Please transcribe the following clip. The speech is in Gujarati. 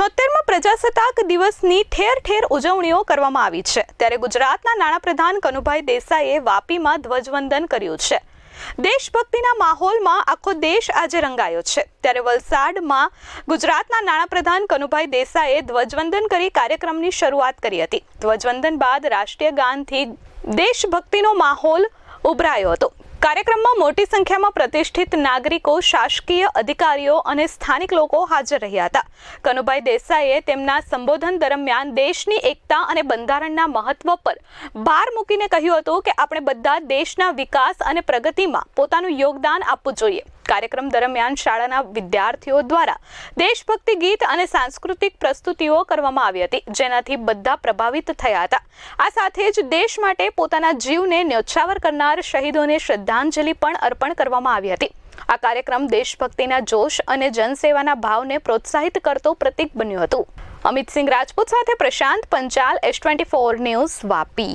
છોતેરમાં પ્રજાસત્તાક દિવસની ઠેર ઠેર ઉજવણીઓ કરવામાં આવી છે. ત્યારે ગુજરાતના નાણાપ્રધાન કનુભાઈ દેસાઈએ વાપીમાં ધ્વજવંદન કર્યું છે. દેશભક્તિના માહોલમાં આખો દેશ આજે રંગાયો છે. ત્યારે વલસાડમાં ગુજરાતના નાણાપ્રધાન કનુભાઈ દેસાઈએ ધ્વજવંદન કરી કાર્યક્રમની શરૂઆત કરી હતી. ધ્વજવંદન બાદ રાષ્ટ્રીય ગાનથી દેશભક્તિનો માહોલ ઉભરાયો હતો. કાર્યક્રમમાં મોટી સંખ્યામાં પ્રતિષ્ઠિત નાગરિકો, શાસકીય અધિકારીઓ અને સ્થાનિક લોકો હાજર રહ્યા હતા. કનુભાઈ દેસાઈએ તેમના સંબોધન દરમિયાન દેશની એકતા અને બંધારણના મહત્વ પર ભાર મૂકીને કહ્યું હતું કે આપણે બધા દેશના વિકાસ અને પ્રગતિમાં પોતાનું યોગદાન આપવું જોઈએ. કાર્યક્રમ દરમિયાન શાળાના વિદ્યાર્થીઓ દ્વારા દેશભક્તિ ગીત અને સાંસ્કૃતિક પ્રસ્તુતિઓ કરવામાં આવી હતી, જેનાથી બધા પ્રભાવિત થયા હતા. આ સાથે જ દેશ માટે પોતાના જીવને ન્યોછાવર કરનાર શહીદોને શ્રદ્ધાંજલિ પણ અર્પણ કરવામાં આવી હતી. આ કાર્યક્રમ દેશભક્તિના જોશ અને જનસેવાના ભાવને પ્રોત્સાહિત કરતો પ્રતીક બન્યું હતું. અમિત સિંહ રાજપૂત સાથે Prashant Panchal, S twenty four news Vapi.